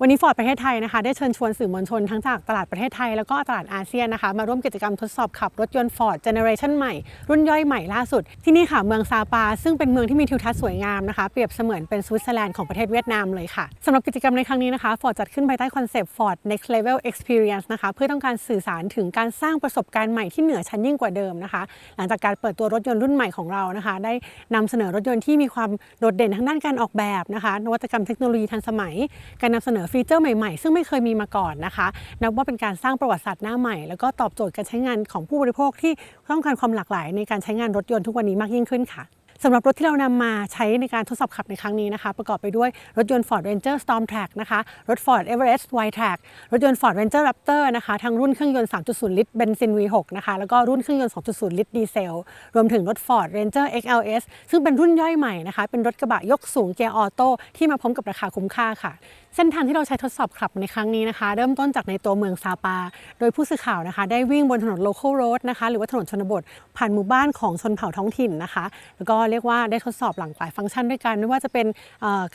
วันนี้ฟอร์ดประเทศไทยนะคะได้เชิญชวนสื่อมวลชนทั้งจากตลาดประเทศไทยแล้วก็ตลาดอาเซียนนะคะมาร่วมกิจกรรมทดสอบขับรถยนต์ฟอร์ดเจเนอเรชันใหม่ รุ่นย่อยใหม่ล่าสุด ที่นี่ค่ะเมืองซาปา ซึ่งเป็นเมืองที่มีทิวทัศน์สวยงามนะคะเปรียบเสมือนเป็นสวิตเซอร์แลนด์ของประเทศเวียดนามเลยค่ะสำหรับกิจกรรมในครั้งนี้นะคะฟอร์ดจัดขึ้นภายใต้คอนเซปต์ Ford Next Level Experience นะคะเพื่อต้องการสื่อสารถึงการสร้างประสบการณ์ใหม่ที่เหนือชั้นยิ่งกว่าเดิมนะคะ หลังจากการเปิดตัวรถยนต์รุ่นใหม่ของเรานะคะ ได้นำเสนอรถยนต์ที่มีความโดดเด่นทางด้านการออกแบบนะคะ นวัตกรรมเทคโนโลยีทันสมัย การนำเสนอฟีเจอร์ใหม่ๆ ซึ่งไม่เคยมีมาก่อนนะคะ นับว่าเป็นการสร้างประวัติศาสตร์หน้าใหม่ แล้วก็ตอบโจทย์การใช้งานของผู้บริโภคที่ต้องการความหลากหลายในการใช้งานรถยนต์ทุกวันนี้มากยิ่งขึ้นค่ะสำหรับรถที่เรานำมาใช้ในการทดสอบขับในครั้งนี้นะคะ ประกอบไปด้วยรถยนต์ Ford Ranger Storm Track นะคะ รถ Ford Everest Y Track รถยนต์ Ford Ranger Raptor นะคะ ทั้งรุ่นเครื่องยนต์ 3.0 ลิตรเบนซิน V6 นะคะ แล้วก็รุ่นเครื่องยนต์ 2.0 ลิตรดีเซล รวมถึงรถ Ford Ranger XLS ซึ่งเป็นรุ่นย่อยใหม่นะคะ เป็นรถกระบะยกสูงเกียร์ออโต้ที่มาพร้อมกับราคาคุ้มค่าค่ะ เส้นทางที่เราใช้ทดสอบขับในครั้งนี้นะคะ เริ่มต้นจากในตัวเมืองซาปา โดยผู้สื่อข่าวนะคะ ได้วิ่งบนถนน local road นะคะหรือว่าถนนชนบท ผ่านหมู่บ้านของชนเผ่าท้องถิ่นนะคะ แล้วก็เรียกว่าได้ทดสอบหลากหลายฟังก์ชันด้วยกันไม่ว่าจะเป็น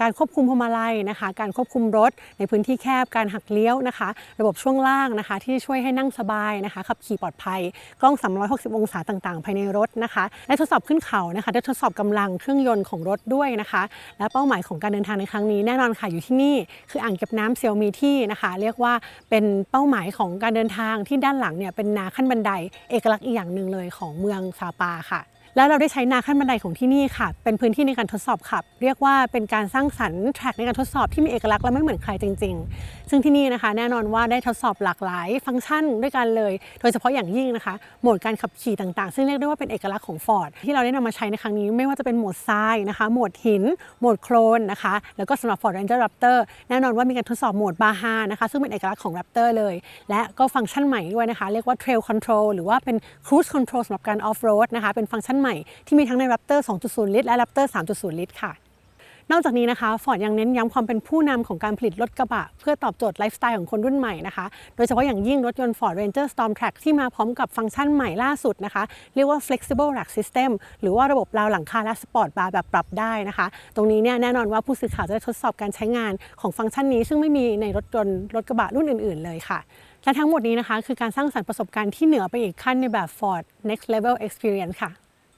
การควบคุมพวงมาลัยนะคะ การควบคุมรถ ในพื้นที่แคบการหักเลี้ยวนะคะ ระบบช่วงล่างนะคะ ที่ช่วยให้นั่งสบายนะคะขับขี่ปลอดภัย กล้อง 360 องศาต่างๆ ภายในรถนะคะได้ทดสอบขึ้นเขานะคะได้ทดสอบกำลังเครื่องยนต์ของรถด้วยนะคะ และเป้าหมายของการเดินทางในครั้งนี้แน่นอนค่ะอยู่ที่นี่คืออ่างเก็บน้ำเซียวมีที่นะคะ เรียกว่าเป็นเป้าหมายของการเดินทางที่ด้านหลังเนี่ยเป็นนาขั้นบันไดเอกลักษณ์อีกอย่างหนึ่งเลยของเมืองซาปาค่ะ แล้วเราได้ใช้นาขั้นบันไดของที่นี่ค่ะ เป็นพื้นที่ในการทดสอบขับ เรียกว่าเป็นการสร้างสรรค์แทร็กในการทดสอบที่มีเอกลักษณ์และไม่เหมือนใครจริง ๆ ซึ่งที่นี่นะคะ แน่นอนว่าได้ทดสอบหลากหลายฟังก์ชันด้วยกันเลย โดยเฉพาะอย่างยิ่งนะคะ โหมดการขับขี่ต่างๆ ซึ่งเรียกได้ว่าเป็นเอกลักษณ์ของ Ford ที่เราได้นำมาใช้ในครั้งนี้ไม่ว่าจะเป็นโหมดทรายนะคะโหมดหิน โหมดโคลนนะคะแล้วก็สำหรับ Ford Ranger Raptor แน่นอนว่ามีการทดสอบโหมดบาฮานะคะซึ่งเป็นเอกลักษณ์ของ Raptor เลย และก็ฟังก์ชันใหม่ด้วยนะคะ เรียกว่า Trail Control หรือว่าเป็น Cruise Control สำหรับการ Off Road นะคะเป็นฟังก์ชันใหม่ที่มีทั้งใน Raptor 2.0 ลิตรและ Raptor 3.0 ลิตรค่ะ นอกจากนี้นะคะฟอร์ดยังเน้นย้ำความเป็นผู้นำของการผลิตรถกระบะ เพื่อตอบโจทย์ไลฟ์สไตล์ของคนรุ่นใหม่นะคะ โดยเฉพาะอย่างยิ่งรถยนต์ Ford Ranger Storm Track ที่มาพร้อมกับฟังก์ชันใหม่ล่าสุดนะคะ เรียกว่า flexible rack system หรือว่าระบบราวหลังคาและสปอร์ตบาร์แบบปรับได้นะคะ ตรงนี้เนี่ยแน่นอนว่าผู้สื่อข่าวจะได้ทดสอบการใช้งานของฟังก์ชันนี้ ซึ่งไม่มีในรถยนต์รถกระบะรุ่นอื่น ๆ เลยค่ะและทั้งหมดนี้นะคะ คือการสร้างสรรค์ประสบการณ์ที่เหนือไปอีกขั้นในแบบ Ford Next Level Experience ค่ะ